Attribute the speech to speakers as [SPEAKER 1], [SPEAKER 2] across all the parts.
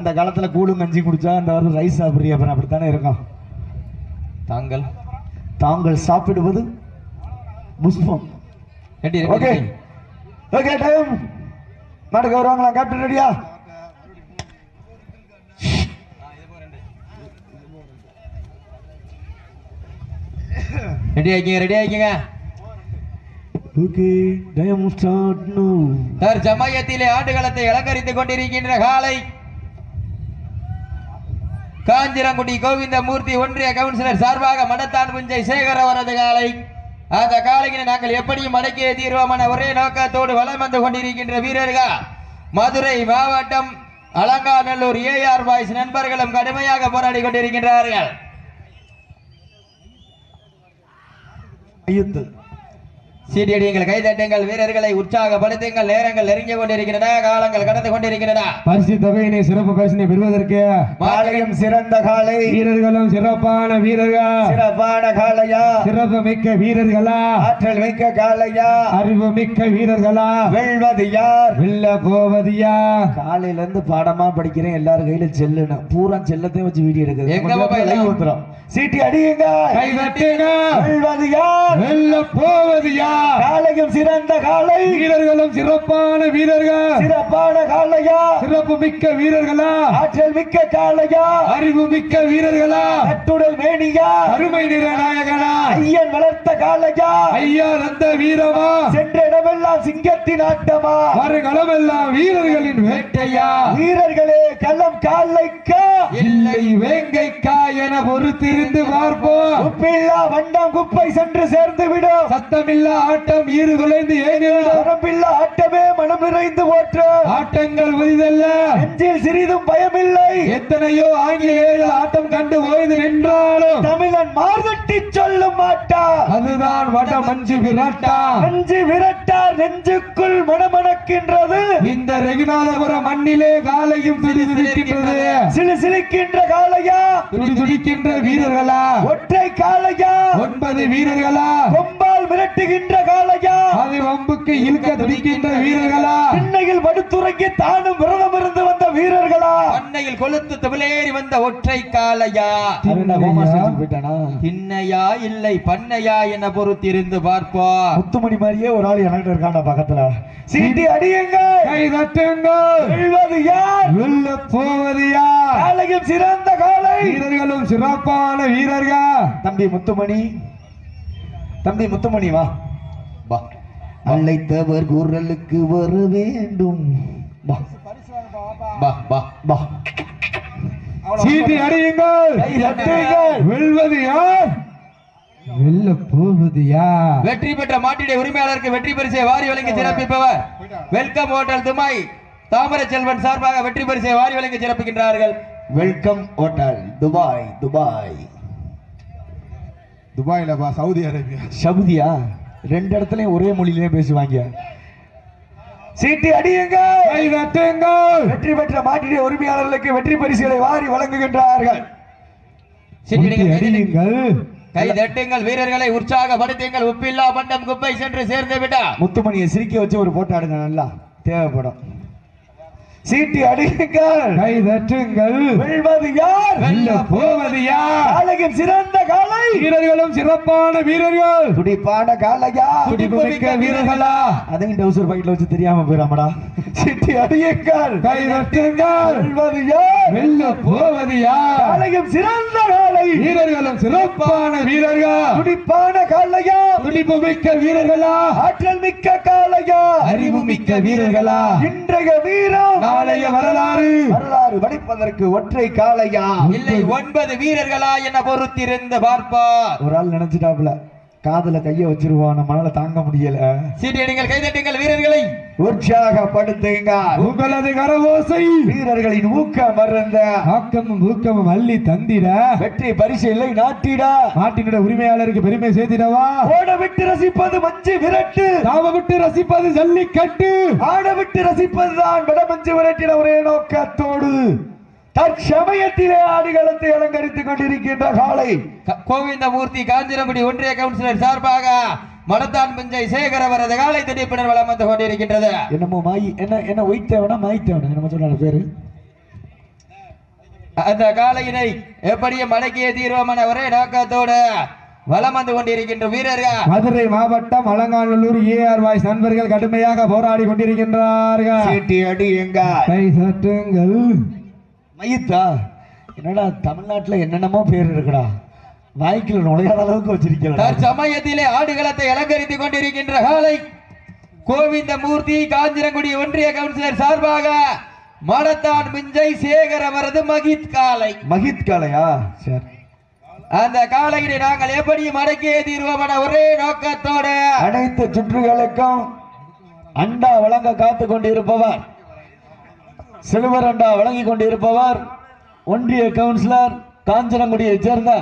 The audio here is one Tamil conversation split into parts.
[SPEAKER 1] அந்த காலத்துல கூழும் கஞ்சி குடிச்சா அந்த வாரம் ரைஸ் சாப்பிடுறிய? அப்புறம் அப்படித்தானே இருக்கும்
[SPEAKER 2] தாங்கள்
[SPEAKER 1] தாங்கள் சாப்பிடுவது புஷ்பம். ஓகே ஓகே டைம் மாட்டுக்கு வருவாங்களா? கேப்டன் ரெடியா
[SPEAKER 2] ரெடி ஆகிங்க ready ஆகிங்க
[SPEAKER 1] okay time start no
[SPEAKER 2] sir சமயத்திலே ஆட்டுகளத்தை அலங்கரித்துக் கொண்டிருக்கின்ற காலை காஞ்சிரங்குடி கோவிந்தமூர்த்தி ஒன்றிய கவுன்சிலர் சார்பாக மடத்தான் புஞ்சை சேகர் அவரது காலை. அந்த காலையினை நாங்கள் எப்படியும் மடக்கிய தீர்வோம் என ஒரே நோக்கத்தோடு வலம் வந்து கொண்டிருக்கின்ற வீரர்கள் மதுரை மாவட்டம் அலங்காநல்லூர் ஏஆர் பாய்ஸ் நண்பர்களும் கடுமையாக போராடி கொண்டிருக்கின்றார்கள்.
[SPEAKER 1] ஐயத்து
[SPEAKER 2] சீடியடியுங்கள் கைதட்டுங்கள் வீரர்களை உற்சாகப்படுத்துங்கள் நேரங்கள் நெருங்கி கொண்டிருக்கின்றன காலங்கள் கடந்து கொண்டிருக்கின்றன.
[SPEAKER 3] பரிசு தொகையினை சிறப்பு பரிசினை பெறுவதற்கு
[SPEAKER 1] பாளையம் சிறந்த காலை.
[SPEAKER 3] வீரர்களும் சிறப்பான வீரர்கள்.
[SPEAKER 1] சிறப்பான காளையா
[SPEAKER 3] சிறப்பு மிக்க வீரர்களா?
[SPEAKER 1] ஆற்றல் மிக்க காளையா
[SPEAKER 3] அறிவு மிக்க வீரர்களா?
[SPEAKER 1] வெல்வது யார்?
[SPEAKER 3] வெல்ல போவதியா
[SPEAKER 1] காலையில இருந்து பாடமா படிக்கிறேன் எல்லாரும் கையில செல்லுன்னு. பூரா செல்லத்தையும் வச்சு வீடியோ எடுக்குது.
[SPEAKER 2] எங்க
[SPEAKER 1] சீட்டி அடியுங்க
[SPEAKER 3] கை தட்டுங்க
[SPEAKER 1] வெல்வது யார்?
[SPEAKER 3] வெல்ல போவதியா
[SPEAKER 1] காளையும் சிறந்த காளை.
[SPEAKER 3] வீரர்களும் சிறப்பான வீரர்கள்.
[SPEAKER 1] சிறப்பான காளையா.
[SPEAKER 3] சிறப்பு மிக்க வீரர்களா.
[SPEAKER 1] ஆற்றல் மிக்க காளையா.
[SPEAKER 3] அறிவு மிக்க வீரர்களா.
[SPEAKER 1] கட்டுடல் மேனியா.
[SPEAKER 3] அருமை நிற நாயகனா
[SPEAKER 1] ஐயன் வளர்த்த காளையா.
[SPEAKER 3] ஐயா நந்த வீரமா.
[SPEAKER 1] சென்ற இடமெல்லாம் சிங்கத்தின் ஆட்டமா?
[SPEAKER 3] வருகளமெல்லாம் வீரர்களின் வேட்டையா?
[SPEAKER 1] வீரர்களே களம் காலைக்கா
[SPEAKER 3] இல்லை வேங்கைக்கா என பொறுத்திருந்து பார்ப்போம்.
[SPEAKER 1] உப்பில்லா வண்டம் குப்பை சென்று சேர்ந்து விடும்.
[SPEAKER 3] சத்தமில்லா ஆட்டம் ஈறு குலைந்து
[SPEAKER 1] மனமில்லா ஆட்டமே மனம் நிறைந்து போற்று.
[SPEAKER 3] ஆட்டங்கள் புதிதல்ல.
[SPEAKER 1] நெஞ்சில் சிறிதும் பயமில்லை.
[SPEAKER 3] எத்தனையோ ஆங்கிலேயர்கள் ஆட்டம் கண்டு ஓய்ந்து நின்றாலும்
[SPEAKER 1] தமிழன் மார்கட்டி சொல்லும் மாட்டா
[SPEAKER 3] அதுதான் வட மஞ்சு விராட்டா.
[SPEAKER 1] நெஞ்சு விரட்டார் நெஞ்சுக்குள் மனமணக்கின்றது
[SPEAKER 3] இந்த ரெகுநாதபுரம் மண்ணிலே காலையும் துடி துடிக்கின்றது
[SPEAKER 1] சிலு சிலிக்கின்ற காளையா
[SPEAKER 3] துடி துடிக்கின்ற வீரர்களா?
[SPEAKER 1] ஒற்றை காளையா
[SPEAKER 3] ஒன்பது வீரர்களா?
[SPEAKER 1] கொம்பால் விரட்டுகின்ற காளையா?
[SPEAKER 3] அது வம்புக்கு இழுக்க துடிக்கின்ற வீரர்களா?
[SPEAKER 1] திண்ணையில் படுத்துறங்கி தானும் விரதம் இருந்து வந்த வீரர்களா?
[SPEAKER 2] பண்ணையில் கொளுத்து தமிழேறி வந்த ஒற்றை காலையா திண்ணையா? இல்லை பண்ணையா என பொறுத்திருந்து பார்ப்போம்.
[SPEAKER 1] முத்துமணி மாதிரியே ஒரு ஆள் எனக்கு இருக்காண்டா பக்கத்துல. சீட்டி அடியுங்க
[SPEAKER 3] கை தட்டுங்கள்.
[SPEAKER 1] வெல்வது யார்?
[SPEAKER 3] வெல்ல போவது யார்?
[SPEAKER 1] காளையும் சிறந்த காளை.
[SPEAKER 3] வீரர்களும் சிறப்பான வீரர்கள்.
[SPEAKER 1] தம்பி முத்துமணி தம்பி முத்துமணி வா. வா. அழைத்தவர் குரலுக்கு வர வேண்டும். வா. வா
[SPEAKER 3] சீட்டி அடியுங்கள். வெல்வது யார்? வெல்ல போவது யார்?
[SPEAKER 2] வெற்றி பெற்ற மாட்டிடைய உரிமையாளருக்கு வெற்றி பரிசை வாரி வழங்கி சிறப்பிப்பவர் welcome hotel Dubai Thamarai Selvan சார்பாக வெற்றி பரிசை வாரி வழங்கி சிறப்பிக்கின்றார்கள்.
[SPEAKER 1] Welcome hotel Dubai Dubai.
[SPEAKER 3] துபாயில பா சவுதி அரேபியா.
[SPEAKER 1] சவுதியா? ரெண்டு இடத்துலயும் ஒரே மொழியிலே பேசுவாங்க. சீட்டி அடியுங்க!
[SPEAKER 3] கை தட்டுங்கள்
[SPEAKER 1] வெற்றி பெற்ற மாட்டிடைய உரிமையாளர்களுக்கு வெற்றி பரிசுகளை வாரி வழங்குகின்றார்கள்.
[SPEAKER 2] அடியுங்கள்,
[SPEAKER 3] அடியுங்கள்.
[SPEAKER 2] கை தட்டுங்கள் வீரர்களை உற்சாகப்படுத்துங்கள். உப்பில்லா பண்டம் குப்பை சென்று சேர்ந்து விட்டா
[SPEAKER 1] முத்துமணியை சிரிக்க வச்சு ஒரு போட்டோ எடுங்க நல்லா. தேவைப்படும். சீட்டி அடியுங்கள்.
[SPEAKER 3] கை தட்டுங்கள்.
[SPEAKER 1] வெல்வது யார்?
[SPEAKER 3] வெல்ல போவது யார்?
[SPEAKER 1] காளையின் சிறந்த காளை.
[SPEAKER 3] வீரர்களும் சிறப்பான வீரர்கள்.
[SPEAKER 1] துடிப்பான காளையா?
[SPEAKER 3] துடிப்பு மிக்க வீரர்களா?
[SPEAKER 1] அதையும் டவுசர் பாக்கெட்ல வச்சு தெரியாம போயிடாமடா சீட்டி அடியுங்கள்.
[SPEAKER 3] கை தட்டுங்கள்.
[SPEAKER 1] வெல்வது யார்?
[SPEAKER 3] வெல்ல போவது யார்?
[SPEAKER 1] காளையின் சிறந்த காளை.
[SPEAKER 3] வீரர்களும் சிறப்பான வீரர்கள்.
[SPEAKER 1] துடிப்பான காளையா?
[SPEAKER 3] துடிப்பு மிக்க வீரர்களா?
[SPEAKER 1] ஆற்றல் மிக்க காளையா?
[SPEAKER 3] அறிவு மிக்க வீரர்களா?
[SPEAKER 1] இன்றைய வீரம்
[SPEAKER 3] நாளைய வரலாறு.
[SPEAKER 1] வரலாறு படிப்பதற்கு ஒற்றை காளையா?
[SPEAKER 2] இல்லை ஒன்பது வீரர்களா என பொறுத்திருந்து பார்ப்போம்
[SPEAKER 1] ஒரு ஆள் நினைச்சிட்டாப்ல காதுல கைய வச்சிருவோம் நம்மளால தாங்க முடியல.
[SPEAKER 2] சீட்டி அடிங்கள் கை தட்டுங்கள் வீரர்களை.
[SPEAKER 1] உற்சாகப்படுத்துங்க.
[SPEAKER 3] உங்களது கரவோசை
[SPEAKER 1] வீரர்களின் ஊக்க மருந்த
[SPEAKER 3] ஆக்கமும் ஊக்கமும் அள்ளி தந்திட.
[SPEAKER 1] வெற்றி பரிசு இல்லை நாட்டிடா.
[SPEAKER 3] நாட்டினுடைய உரிமையாளருக்கு பெருமை சேர்த்திடவா?
[SPEAKER 1] ஓட விட்டு ரசிப்பது மஞ்சு விரட்டு.
[SPEAKER 3] தாம விட்டு ரசிப்பது ஜல்லிக்கட்டு.
[SPEAKER 1] ஆட விட்டு ரசிப்பதுதான் வடமஞ்சு விரட்டின ஒரே நோக்கத்தோடு. தற்சமயத்திலே ஆடுகளத்தை அலங்கரித்துக் கொண்டிருக்கின்ற காலை.
[SPEAKER 2] கோவிந்தமூர்த்தி காஞ்சிரங்குடி ஒன்றிய கவுன்சிலர் சார்பாக மடத்தான் பிஞ்சை சேகர் அவரது காலை துடிப்பினர் வளம் வந்து கொண்டிருக்கின்றது.
[SPEAKER 1] என்னமோ மாய் என்ன என்ன ஒயிட் தேவனா மாய் தேவனா நம்ம சொன்ன பேரு.
[SPEAKER 2] அந்த காலையினை எப்படியும் மடக்கிய தீர்வோம் என ஒரே நோக்கத்தோடு வலம் வந்து கொண்டிருக்கின்ற வீரர்கள்.
[SPEAKER 3] மதுரை மாவட்டம் அலங்காநல்லூர் ஏஆர் வாய்ஸ் நண்பர்கள் கடுமையாக போராடி கொண்டிருக்கின்றார்கள்.
[SPEAKER 1] சீட்டி அடியுங்க
[SPEAKER 3] கை சட்டுங்கள்.
[SPEAKER 1] மயித்தா? என்னடா தமிழ்நாட்டுல என்னென்னமோ பேர் இருக்குடா. வாய்க்குள்ள நுழையாத அளவுக்கு வச்சிருக்கல
[SPEAKER 2] தற்சமயத்திலே ஆடுகளத்தை அலங்கரித்துக் கொண்டிருக்கின்ற காலை கோவிந்த மூர்த்தி காஞ்சிரங்குடி ஒன்றிய கவுன்சிலர் சார்பாக மடத்தான் மிஞ்சை சேகர் அவரது மகித் காலை.
[SPEAKER 1] மகித் காளையா சரி.
[SPEAKER 2] அந்த காலையினை நாங்கள் எப்படி மடக்கிய தீர்வோம் என ஒரே நோக்கத்தோடு
[SPEAKER 1] அனைத்து சுற்றுகளுக்கும் அண்டா வழங்க காத்து கொண்டிருப்பவர் சில்வர் அண்டா வழங்கி கொண்டிருப்பவர் ஒன்றிய கவுன்சிலர் காஞ்சனங்குடியைச் சேர்ந்த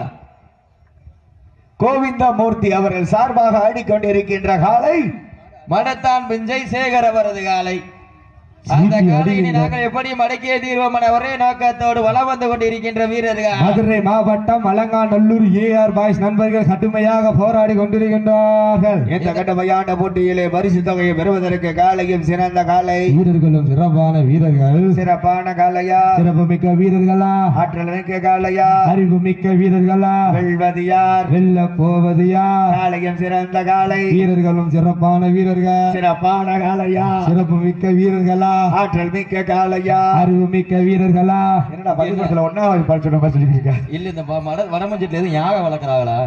[SPEAKER 1] கோவிந்தமூர்த்தி அவர்கள் சார்பாக ஆடிக்கொண்டிருக்கின்ற காலை
[SPEAKER 2] மடத்தான் பிஞ்சை சேகர் அவரது காலை. அந்த காலையினை. நாங்கள் எப்படி மடக்கிய தீர்வோம் என ஒரே நோக்கத்தோடு வலம் வந்து கொண்டிருக்கின்ற வீரர்கள்.
[SPEAKER 3] மதுரை மாவட்டம் அலங்காநல்லூர் ஏஆர் பாய்ஸ் நண்பர்கள் கடுமையாக போராடி கொண்டிருக்கின்றார்கள்.
[SPEAKER 1] இந்த கடுமையான போட்டியிலே பரிசு தொகையை பெறுவதற்கு காலையும் சிறந்த காலை.
[SPEAKER 3] வீரர்களும் சிறப்பான வீரர்கள்.
[SPEAKER 1] சிறப்பான காலையா?
[SPEAKER 3] சிறப்பு மிக்க வீரர்களா?
[SPEAKER 1] ஆற்றல் மிக்க காலையா?
[SPEAKER 3] அறிவு மிக்க வீரர்களா?
[SPEAKER 1] வெல்வது யார்
[SPEAKER 3] வெல்ல போவது யார்
[SPEAKER 1] காலையும் சிறந்த காலை.
[SPEAKER 3] வீரர்களும் சிறப்பான வீரர்கள்.
[SPEAKER 1] சிறப்பான காலையா?
[SPEAKER 3] சிறப்பு மிக்க வீரர்களா?
[SPEAKER 1] ஆற்றல் மிக்க காலையா
[SPEAKER 3] அறிவு மிக்க வீரர்களா.
[SPEAKER 1] என்னடா பள்ளிக்கூடத்துல ஒன்னாவது படிச்சுட்டு சொல்லிருக்க
[SPEAKER 2] இல்ல இந்த மட வடமஞ்சத்தில் எதுவும் யாக வளர்க்குறாங்களா?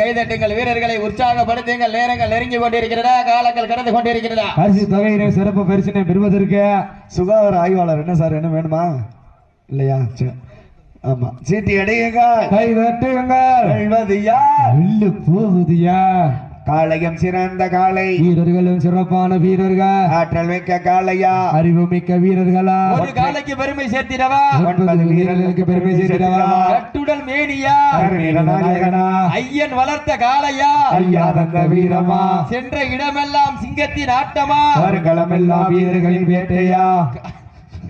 [SPEAKER 2] கைதட்டுங்கள் வீரர்களை உற்சாகப்படுத்துங்கள் நேரங்கள் நெருங்கி கொண்டிருக்கிறதா? காலங்கள் கடந்து கொண்டிருக்கிறதா?
[SPEAKER 3] பரிசு தொகையினை சிறப்பு பரிசினை பெறுவதற்கு
[SPEAKER 1] சுகாதார ஆய்வாளர் என்ன சார் என்ன வேணுமா? இல்லையா? சரி ஆமா. சீட்டி அடையுங்க
[SPEAKER 3] கை தட்டுங்கள்.
[SPEAKER 1] வெல்வது யார்?
[SPEAKER 3] வெல்லு போவது யார்?
[SPEAKER 1] காளையம் சிறந்த காளை.
[SPEAKER 3] வீரர்களும் சிறப்பான வீரர்கள்.
[SPEAKER 1] ஆற்றல் மிக்க காளையா.
[SPEAKER 3] அறிவு மிக்க வீரர்களா.
[SPEAKER 2] ஒரு காலைக்கு பெருமை சேர்த்திடவா?
[SPEAKER 3] ஒன்பது வீரர்களுக்கு பெருமை சேர்க்கிறவா
[SPEAKER 2] கட்டுடல் மேனியா.
[SPEAKER 3] நாயகனா.
[SPEAKER 2] ஐயன் வளர்த்த காளையா.
[SPEAKER 3] ஐயா தந்த வீரமா?
[SPEAKER 2] சென்ற இடமெல்லாம் சிங்கத்தின் ஆட்டமா?
[SPEAKER 3] வருங்களம் எல்லாம் வீரர்களின் வேட்டையா?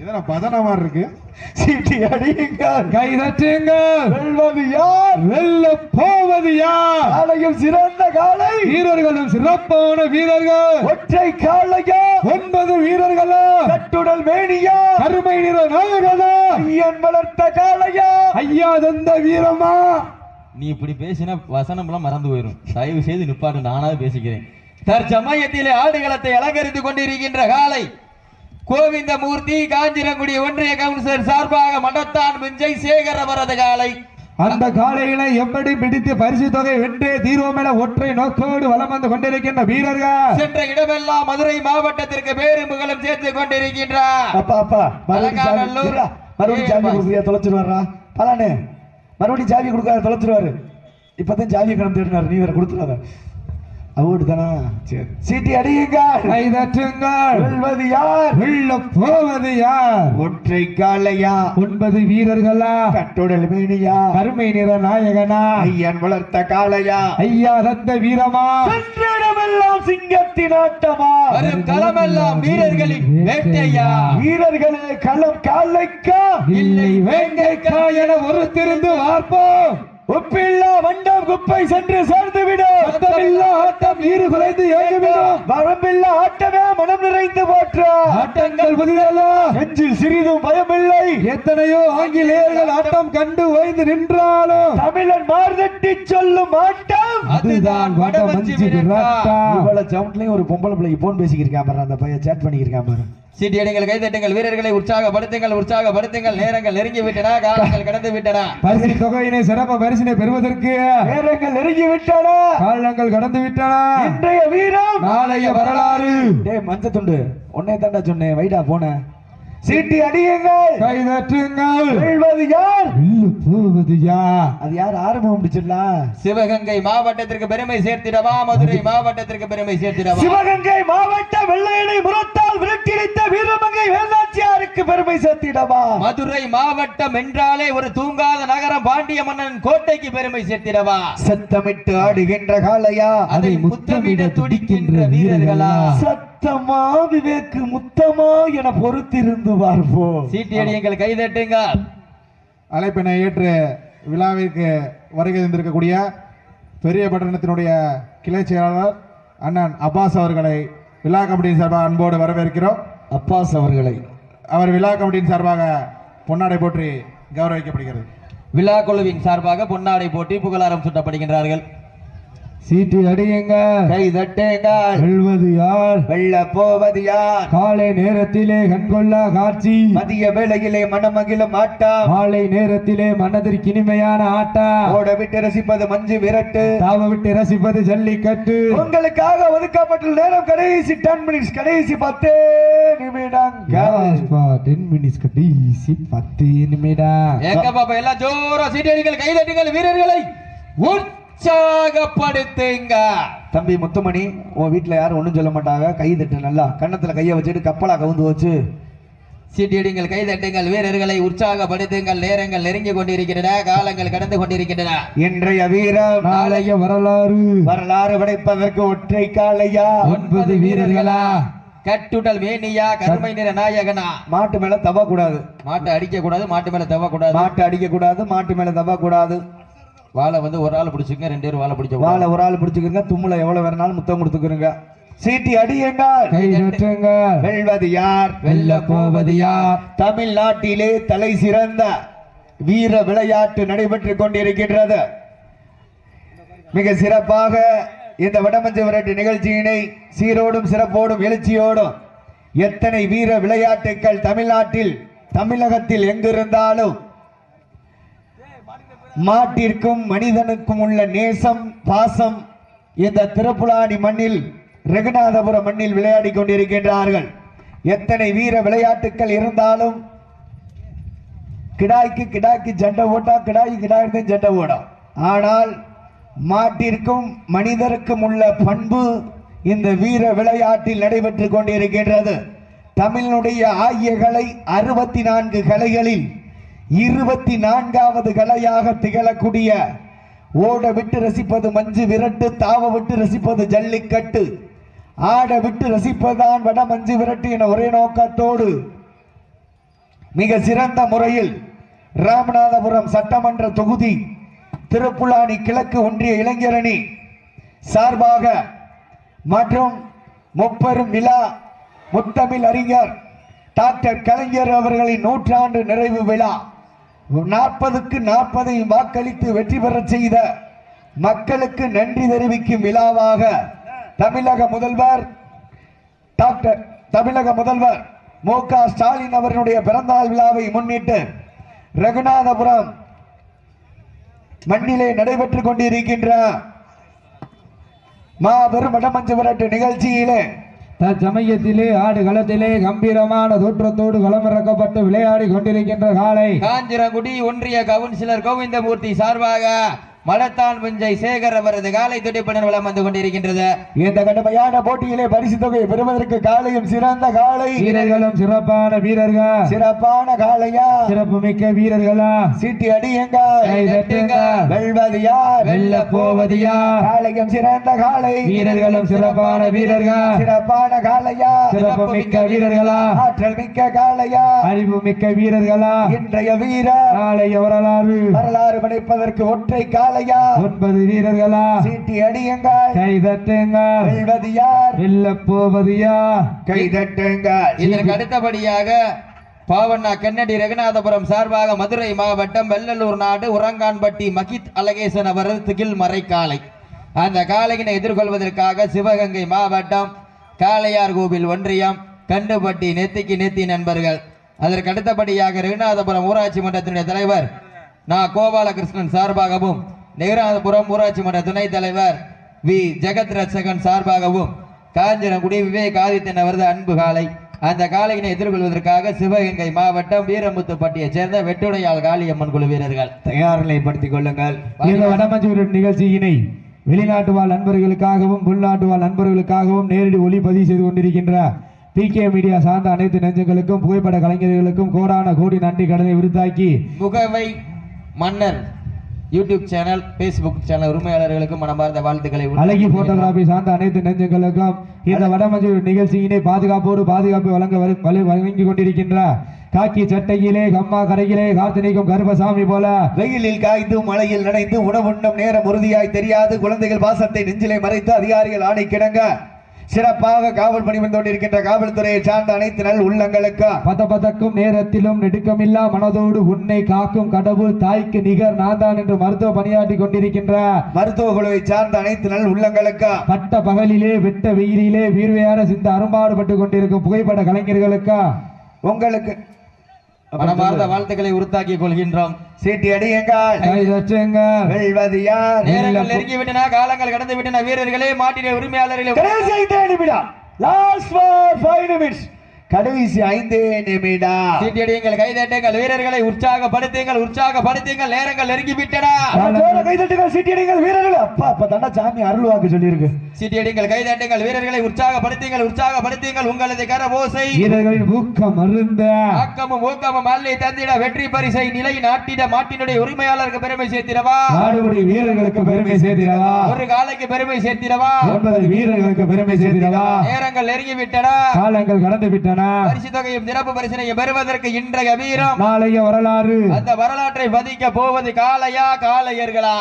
[SPEAKER 1] இதெல்லாம் பதனமா இருக்கு? சீட்டி அடியுங்க
[SPEAKER 3] கை தட்டுங்கள்.
[SPEAKER 1] வெல்வது யார்?
[SPEAKER 3] வெல்ல போவது யார்?
[SPEAKER 1] காளையம் சிறந்த காளை
[SPEAKER 3] வீரர்களும் சிறப்பான வீரர்கள்.
[SPEAKER 1] ஒற்றை காளையா
[SPEAKER 3] ஒன்பது வீரர்களா?
[SPEAKER 1] கட்டுடல் மேனியா?
[SPEAKER 3] கருமை நிற நாயகனா?
[SPEAKER 1] ஐயன் வளர்த்த காளையா
[SPEAKER 3] ஐயா தந்த வீரமா?
[SPEAKER 2] நீ இப்படி பேசினா வசனம்லாம் மறந்து போயிடும் தயவு செய்து நிப்பாட்டு நானாவது பேசிக்கிறேன். தற்சமயத்திலே ஆடுகளத்தை அலங்கரித்துக் கொண்டிருக்கின்ற காலை. கோவிந்த மூர்த்தி காஞ்சிரங்குடி ஒன்றிய கவுன்சிலர் சார்பாக மடத்தான் மிஞ்சை சேகர் அவரது காலை.
[SPEAKER 3] அந்த காளைகளை எப்படி பிடித்து பரிசு தொகை வென்றே தீர்வோம் என ஒற்றை நோக்கோடு வலம் வந்து கொண்டிருக்கின்ற வீரர்கள்.
[SPEAKER 2] சென்ற இடமெல்லாம் மதுரை மாவட்டத்திற்கு பேரும் புகழும் சேர்த்துக் கொண்டிருக்கின்றார்.
[SPEAKER 1] அப்பா அப்பா மறுபடியும் சாவி கொடுக்குறியா தொலைச்சிருவாரா பலானே. மறுபடியும் சாவி கொடுக்காத தொலைச்சிருவாரு இப்பதான் சாவி கணம் தேடினாரு நீ வேற கொடுத்துடாத. அவோடு தானா சீட்டி அடியுங்க
[SPEAKER 3] கை தட்டுங்கள்
[SPEAKER 1] வெல்வது யார்?
[SPEAKER 3] வெல்ல போவது யார்?
[SPEAKER 1] ஒற்றை காளையா?
[SPEAKER 3] ஒன்பது வீரர்களா?
[SPEAKER 1] கட்டுடல் மேனியா?
[SPEAKER 3] கருமை நிற நாயகனா?
[SPEAKER 1] ஐயன் வளர்த்த காளையா?
[SPEAKER 3] ஐயா தந்த வீரமா?
[SPEAKER 1] சென்றிடமெல்லாம் சிங்கத்தின் ஆட்டமா?
[SPEAKER 2] வரும் களமெல்லாம் வீரர்களின் வேட்டையா?
[SPEAKER 1] வீரர்களே களம் காலைக்கா?
[SPEAKER 3] இல்லை வேங்கைக்கா என ஒருத்திருந்து பார்ப்போம்
[SPEAKER 1] உப்பில்லா வண்டம் குப்பை சென்று சேர்ந்து விடும்
[SPEAKER 3] அர்த்தமில்லா ஆட்டம் வீறு குறைந்து ஏகிவிடும்
[SPEAKER 1] வரம்பில்லா ஆட்டமே மனம் நிறைந்து போற்றா.
[SPEAKER 3] ஆட்டங்கள் புதிதல்ல.
[SPEAKER 1] நெஞ்சில் சிறிதும் பயமில்லை.
[SPEAKER 3] எத்தனையோ ஆங்கிலேயர்கள் ஆட்டம் கண்டு ஓய்ந்து நின்றாலும்.
[SPEAKER 1] தமிழன் மார்தட்டி சொல்லும் ஆட்டம்.
[SPEAKER 3] அதுதான் வடமஞ்சி விரட்டா
[SPEAKER 1] இவ்வளவு சவுண்ட்லயும் ஒரு பொம்பளை பிள்ளைக்கு போன் பேசிக்கிருக்கான் பாரு அந்த பையன் சேட் பண்ணிக்கிருக்கான் பாரு.
[SPEAKER 2] சீட்டியடிங்கள் கைதட்டுங்கள் வீரர்களை உற்சாகப்படுத்துங்கள் உற்சாகப்படுத்துங்கள். நேரங்கள் நெருங்கி விட்டன காலங்கள் கடந்து விட்டன
[SPEAKER 3] பரிசு தொகையினை சிறப்பு பரிசினை பெறுவதற்கு
[SPEAKER 1] நேரங்கள் நெருங்கி விட்டன
[SPEAKER 3] காலங்கள் கடந்து விட்டன
[SPEAKER 1] இன்றைய வீரம்.
[SPEAKER 3] நாளைய வரலாறு.
[SPEAKER 1] டேய் மஞ்ச துண்டு. உன்னை தாண்டா சொன்னேன். வைடா போன. சீட்டி அடியுங்கள்.
[SPEAKER 3] கை தட்டுங்கள்
[SPEAKER 1] வெல்வது யார்? அது யார் ஆரம்பம் பிடிச்சிடலாம்
[SPEAKER 2] சிவகங்கை மாவட்டத்திற்கு பெருமை சேர்த்திடவா? மதுரை மாவட்டத்திற்கு பெருமை சேர்த்திடவா?
[SPEAKER 1] சிவகங்கை மாவட்ட வெள்ளையனை முரத்தால் விரட்டியடித்த வீரமங்கை வேலாச்சியாருக்கு பெருமை சேர்த்திடவா?
[SPEAKER 2] மதுரை மாவட்டம் என்றாலே ஒரு தூங்காத நகரம் பாண்டிய மன்னன் கோட்டைக்கு பெருமை சேர்த்திடவா?
[SPEAKER 1] சத்தமிட்டு ஆடுகின்ற காளையா?
[SPEAKER 2] அதை முத்தமிட துடிக்கின்ற வீரர்களா?
[SPEAKER 1] சத்தமா விவேக்கு முத்தமா என பொறுத்திருந்து பார்ப்போம்.
[SPEAKER 2] சீட்டியடியங்கள் கைதட்டுங்க.
[SPEAKER 4] அழைப்பினை ஏற்று விழாவிற்கு வருகை தந்திருக்கக்கூடிய பெரிய பட்டணத்தினுடைய கிளை செயலாளர் அண்ணன் அப்பாஸ் அவர்களை விழா கமிட்டி சார்பாக அன்போடு வரவேற்கிறோம்.
[SPEAKER 1] அப்பாஸ் அவர்களை.
[SPEAKER 4] அவர் விழா கமிட்டியின் சார்பாக பொன்னாடை போற்றி கௌரவிக்கப்படுகிறது.
[SPEAKER 2] விழா குழுவின் சார்பாக பொன்னாடை போட்டி புகழாரம் சுட்டப்படுகின்றார்கள்.
[SPEAKER 3] சீட்டி அடியுங்க.
[SPEAKER 1] கை தட்டுங்கள்
[SPEAKER 3] வெல்வது யார்?
[SPEAKER 1] வெள்ள போவது யார்?
[SPEAKER 3] காலை நேரத்திலே கண்கொள்ளா காட்சி.
[SPEAKER 1] மதிய வேளையிலே மனமகிழும் ஆட்டம்
[SPEAKER 3] மாலை நேரத்திலே மனதிற்கு இனிமையான ஆட்டா.
[SPEAKER 1] ஓட விட்டு ரசிப்பது மஞ்சு விரட்டு.
[SPEAKER 3] தாவ விட்டு ரசிப்பது ஜல்லிக்கட்டு.
[SPEAKER 1] உங்களுக்காக ஒதுக்கப்பட்டுள்ள நேரம் கடைசி டென் மினிட்ஸ் கடைசி பத்து நிமிடங்கள்
[SPEAKER 3] டென் மினிட்ஸ் கடைசி பத்து நிமிடம்.
[SPEAKER 2] எங்க பாப்பா எல்லாம் ஜோரா சீட்டடிகள் கைதட்டுங்கள் வீரர்களை. உற்சாகப்படுத்துங்க.
[SPEAKER 1] தம்பி முத்துமணி உன் வீட்டுல யாரும் ஒண்ணும் சொல்ல மாட்டாங்க. கை தட்டு நல்லா. கன்னத்துல கைய வச்சுட்டு கப்பலா கவுந்து வச்சு
[SPEAKER 2] சீட்டியடிங்கள் கைதட்டுங்கள் வீரர்களை உற்சாகப்படுத்துங்கள். நேரங்கள் நெருங்கி கொண்டிருக்கின்றன காலங்கள் கடந்து கொண்டிருக்கின்றன.
[SPEAKER 1] இன்றைய வீரம்
[SPEAKER 3] நாளைய வரலாறு.
[SPEAKER 1] வரலாறு படைப்பதற்கு ஒற்றை காலையா
[SPEAKER 3] ஒன்பது வீரர்களா?
[SPEAKER 2] கட்டுடல் வேணியா கருமை நிற நாயகனா?
[SPEAKER 1] மாட்டு மேல தவ கூடாது
[SPEAKER 2] மாட்டை அடிக்க கூடாது மாட்டு மேல தவ கூடாது
[SPEAKER 1] மாட்டு அடிக்க கூடாது மாட்டு மேல தவ கூடாது
[SPEAKER 2] வாழை வந்து ஒரு ஆள் பிடிச்சுங்க ரெண்டு பேரும் வாழை பிடிச்ச
[SPEAKER 1] வாழை ஒரு ஆள் பிடிச்சுக்கிறங்க தும்முல எவ்வளவு வேணாலும் முத்தம் கொடுத்துக்கிறங்க சீட்டி அடியுங்கள்
[SPEAKER 3] கை தட்டுங்க.
[SPEAKER 1] வெல்வது யார்?
[SPEAKER 3] வெல்ல போவது யார்?
[SPEAKER 1] தமிழ்நாட்டிலே தலை சிறந்த வீர விளையாட்டு நடைபெற்றுக் கொண்டிருக்கின்றது. மிக சிறப்பாக இந்த வடமஞ்சு விரட்டு நிகழ்ச்சியினை சீரோடும் சிறப்போடும் எழுச்சியோடும் எத்தனை வீர விளையாட்டுக்கள் தமிழ்நாட்டில் தமிழகத்தில் எங்கிருந்தாலும் மாட்டிற்கும் மனிதனுக்கும் உள்ள நேசம் பாசம் இந்த திருப்புலாணி மண்ணில் ரகுநாதபுர மண்ணில் விளையாடி கொண்டிருக்கின்றார்கள். எத்தனை வீர விளையாட்டுக்கள் இருந்தாலும் கிடாய்க்கு கிடாய்க்கு சண்டை ஓட்டா கிடாய்க்கு கிடாய்க்கு சண்டை ஓடும் ஆனால் மாட்டிற்கும் மனிதருக்கும் உள்ள பண்பு இந்த வீர விளையாட்டில் நடைபெற்று கொண்டிருக்கின்றது. தமிழனுடைய ஆகிய கலை அறுபத்தி நான்கு கலைகளில் இருபத்தி நான்காவது கலையாக திகழக்கூடிய ஓட விட்டு ரசிப்பது மஞ்சு விரட்டு தாவ விட்டு ரசிப்பது ஜல்லிக்கட்டு. ஆட விட்டு ரசிப்பதுதான் வட மஞ்சு விரட்டு என ஒரே நோக்கத்தோடு மிக சிறந்த முறையில் ராமநாதபுரம் சட்டமன்ற தொகுதி திருப்புலானி கிழக்கு ஒன்றிய இளைஞரணி சார்பாக மற்றும் முப்பெரும் விழா முத்தமிழ் அறிஞர் டாக்டர் கலைஞர் அவர்களின் நூற்றாண்டு நிறைவு விழா நாற்பதுக்கு நாற்பதை வாக்களித்து வெற்றி பெறச் செய்த மக்களுக்கு நன்றி தெரிவிக்கும் விழாவாக தமிழக முதல்வர் டாக்டர் தமிழக முதல்வர் மு க ஸ்டாலின் அவர்களுடைய பிறந்தநாள் விழாவை முன்னிட்டு ரகுநாதபுரம் மண்ணிலே நடைபெற்றுக் கொண்டிருக்கின்ற மாபெரும் வடமஞ்சு விரட்டு நிகழ்ச்சியிலே
[SPEAKER 3] தற்சமயத்திலே ஆடு களத்திலே கம்பீரமான தோற்றத்தோடு களமிறக்கப்பட்டு விளையாடி கொண்டிருக்கின்ற காலை
[SPEAKER 2] காஞ்சிரங்குடி ஒன்றிய கவுன்சிலர் கோவிந்தமூர்த்தி சார்பாக மடத்தான் புஞ்சை சேகர் அவரது காலை துடிப்புடன் வலம் வந்து கொண்டிருக்கின்றது.
[SPEAKER 1] இந்த கடுமையான போட்டியிலே பரிசு தொகை பெறுவதற்கு காலையும் சிறந்த காலை.
[SPEAKER 3] வீரர்களும் சிறப்பான வீரர்கள்?
[SPEAKER 1] சிறப்பான காளையா
[SPEAKER 3] சிறப்பு மிக்க வீரர்களா?
[SPEAKER 1] சீட்டி அடியுங்க. வெல்வது யார்
[SPEAKER 3] வெல்ல போவது யார்
[SPEAKER 1] காளையும் சிறந்த காளை
[SPEAKER 3] வீரர்களும் சிறப்பான வீரர்கள்?
[SPEAKER 1] சிறப்பான காளையா
[SPEAKER 3] சிறப்பு மிக்க வீரர்களா?
[SPEAKER 1] ஆற்றல் மிக்க காளையா
[SPEAKER 3] அறிவு மிக்க வீரர்களா?
[SPEAKER 1] இன்றைய வீரர்
[SPEAKER 3] நாளைய வரலாறு.
[SPEAKER 1] வரலாறு படைப்பதற்கு ஒற்றை
[SPEAKER 3] ஒன்பது வீரர்களா?
[SPEAKER 1] சீட்டி அடியுங்கள்.
[SPEAKER 3] கை தட்டுங்க
[SPEAKER 1] வெல்வது யார்?
[SPEAKER 3] வெல்ல போவது யார்?
[SPEAKER 1] கை தட்டுங்கள்.
[SPEAKER 2] இதற்கு அடுத்தபடியாக பாவண்ணா கென்னடி ரகுநாதபுரம் சார்பாக மதுரை மாவட்டம் வெள்ளலூர் நாடு உரங்கான்பட்டி மகித் அழகேசன் அவரது திகில் மறைக்காலை அந்த காளையினை எதிர்கொள்வதற்காக சிவகங்கை மாவட்டம் காளையார் கோவில் ஒன்றியம் கண்டுபட்டி நெத்திக்கு நெத்தி நண்பர்கள். அதற்கு அடுத்தபடியாக ரகுநாதபுரம் ஊராட்சி மன்றத்தினுடைய தலைவர் நான் கோபாலகிருஷ்ணன் சார்பாகவும் நெகராதபுரம் ஊராட்சி மன்ற துணைத் தலைவர் வி. ஜெகத் ரட்சகன் சார்பாகவும் காஞ்சனகுடி விவேக் ஆதித்தன் அவரது அன்பு காலை அந்த காளையினை எதிர்கொள்வதற்காக சிவகங்கை மாவட்டம் வீரமுத்துப்பட்டியைச் சேர்ந்த வெட்டுடையாள் காளியம்மன் குழு வீரர்கள்.
[SPEAKER 1] தயார் நிலைப்படுத்திக் கொள்ளுங்கள்.
[SPEAKER 3] வடமஞ்சூர் நிகழ்ச்சியினை வெளிநாட்டு வாழ் நண்பர்களுக்காகவும் உள்நாட்டு வாழ் நண்பர்களுக்காகவும் நேரடி ஒளிப்பதிவு செய்து கொண்டிருக்கின்ற பி. கே. மீடியா சார்ந்த அனைத்து நெஞ்சங்களுக்கும் புகைப்பட கலைஞர்களுக்கும் கோடான கோடி நன்றி கடனை விருத்தாக்கி
[SPEAKER 2] Mugavai Mannar YouTube channel Facebook channel உரிமையாளர்களுக்கும் மனமார்ந்த வாழ்த்துக்களை
[SPEAKER 3] அழகி போட்டோகிராபி சார்ந்த அனைத்து நெஞ்சங்களுக்கும் இந்த வடமஞ்சூர் நிகழ்ச்சியினை பாதுகாப்போடு பாதுகாப்பு வழங்க வழங்கி கொண்டிருக்கின்ற காக்கி சட்டையிலே கம்மா கரையிலே காத்தினிக்கும் கருப்பசாமி போல
[SPEAKER 1] வெயிலில் காய்ந்து மழையில் நனைந்து உணவுண்ணும் நேரம் உறுதியாய் தெரியாது. குழந்தைகள் பாசத்தை நெஞ்சிலே மறைத்து அதிகாரிகள் ஆணை கிடங்க சிறப்பாக காவல் பணி வந்து கொண்டிருக்கின்ற காவல்துறையை சார்ந்த அனைத்து நல் உள்ளங்களுக்கும்
[SPEAKER 3] பத பதக்கும் நேரத்திலும் நெடுக்கமில்லா மனதோடு உன்னை காக்கும் கடவுள் தாய்க்கு நிகர் நான் தான் என்று மருத்துவ பணியாற்றி கொண்டிருக்கின்ற
[SPEAKER 1] மருத்துவ குழுவை சார்ந்த அனைத்து நல் உள்ளங்களுக்கும்
[SPEAKER 3] பட்ட பகலிலே வெட்ட வெயிலிலே வீர்வையார சிந்த அரும்பாடுபட்டு கொண்டிருக்கும் புகைப்பட கலைஞர்களுக்கா?
[SPEAKER 1] உங்களுக்கு
[SPEAKER 2] மனமார்ந்த வாழ்த்துக்களை உறுத்தாக்கிக் கொள்கின்றோம்.
[SPEAKER 1] சீட்டி அடியுங்கள். வெல்வது யார்
[SPEAKER 2] நேரங்கள் நெருங்கி விட்டன காலங்கள் கடந்து விட்டன வீரர்களே மாட்டின உரிமையாளர்களே
[SPEAKER 1] கடைசி நிமிடம் லாஸ்ட் ஃபார் ஃபைவ் நிமிட்ஸ் கடைசி ஐந்து நிமிடம்.
[SPEAKER 2] சீட்டியடியுங்கள் கைதட்டுங்கள் வீரர்களை உற்சாகப்படுத்துங்கள் உற்சாகப்படுத்துங்கள் நேரங்கள் நெருங்கி
[SPEAKER 1] ஜோர கைதட்டுங்கள் சீட்டி அடிங்கள் வீரர்கள். அப்பா அப்ப தாண்டா சாமி அருள் வாக்கு சொல்லியிருக்கு.
[SPEAKER 2] சீட்டியடிங்கள் கைதட்டுங்கள் வீரர்களை உற்சாகப்படுத்துங்கள் உற்சாகப்படுத்துங்கள் உங்களது கரபோசை.
[SPEAKER 3] வீரர்களின் ஊக்கம் மருந்த
[SPEAKER 2] ஆக்கமும் ஊக்கமும் அள்ளி தந்திட வெற்றி பரிசை நிலை நாட்டிட மாட்டினுடைய உரிமையாளருக்கு பெருமை சேர்த்திடவா?
[SPEAKER 3] நாடுபடி வீரர்களுக்கு பெருமை சேர்த்திடவா?
[SPEAKER 2] ஒரு காலைக்கு பெருமை சேர்த்திடவா?
[SPEAKER 3] ஒன்பது வீரர்களுக்கு பெருமை சேர்த்திடவா?
[SPEAKER 2] நேரங்கள் நெருங்கி விட்டன
[SPEAKER 3] காலங்கள் கடந்து விட்டன.
[SPEAKER 2] பரிசு தொகையும் சிறப்பு பரிசனையும் பெறுவதற்கு இன்றைய வீரம்.
[SPEAKER 3] நாளைய வரலாறு.
[SPEAKER 2] அந்த வரலாற்றை பதிக்க போவது காளையா காளையர்களா?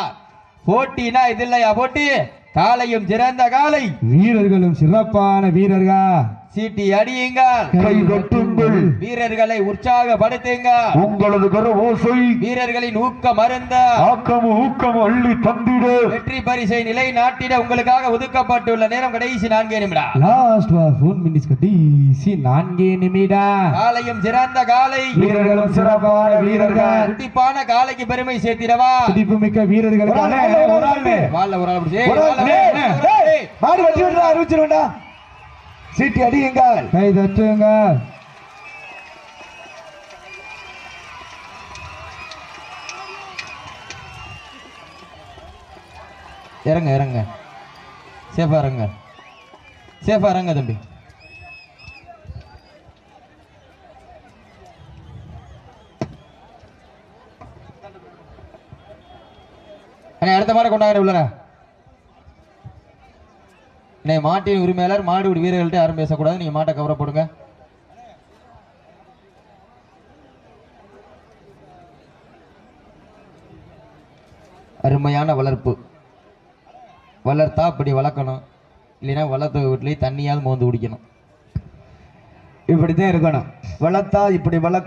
[SPEAKER 2] போட்டினா இது இல்லையா போட்டி? காளையும் சிறந்த காளை.
[SPEAKER 3] வீரர்களும் சிறப்பான வீரர்கள்?
[SPEAKER 2] சீட்டி அடியுங்கள்
[SPEAKER 1] கை தட்டுங்கள்
[SPEAKER 2] வீரர்களை உற்சாகப்படுத்துங்கள்
[SPEAKER 1] உங்களது கர ஓசை
[SPEAKER 2] வீரர்களின் ஊக்கம் அருந்த
[SPEAKER 1] ஆக்கம் ஊக்கம் அள்ளி தந்திடு.
[SPEAKER 2] வெற்றி பரிசை நிலை நாட்டிட உங்களுக்காக ஒதுக்கப்பட்டுள்ள நேரம் கடைசி நான்கே நிமிடம்.
[SPEAKER 3] லாஸ்ட் வார் போன் மினிட்ஸ் கடைசி நான்கே நிமிடம்.
[SPEAKER 2] காளையும் சிறந்த காளை
[SPEAKER 3] வீரர்களும் சிறப்பான வீரர்கள்.
[SPEAKER 2] துடிப்பான காளைக்கு பெருமை சேர்த்திடவா?
[SPEAKER 3] துடிப்பு மிக்க வீரர்களுக்கு
[SPEAKER 1] ஒரு ஆள், ஒரு ஆள், ஒரு ஆள். சீட்டி அடியுங்கள்.
[SPEAKER 3] கை தட்டுங்க
[SPEAKER 2] இறங்க இறங்க. சேஃபா இறங்க. சேஃபா இறங்க தம்பி. அடுத்த மாடை கொண்டாங்க உள்ளன அண்ணே மாட்டின் உரிமையாளர் மாடு விடு வீரர்கள்ட்ட யாரும் பேசக்கூடாது. நீங்க மாட்டை கவர போடுங்க. அருமையான வளர்ப்பு. வளர்த்தா அப்படி வளர்க்கணும். இல்லைன்னா வளர்த்த வீட்லேயே தண்ணியால் மோந்து குடிக்கணும்.
[SPEAKER 1] இப்படித்தான் இருக்கணும். வளர்த்தா இப்படி வளர்க்க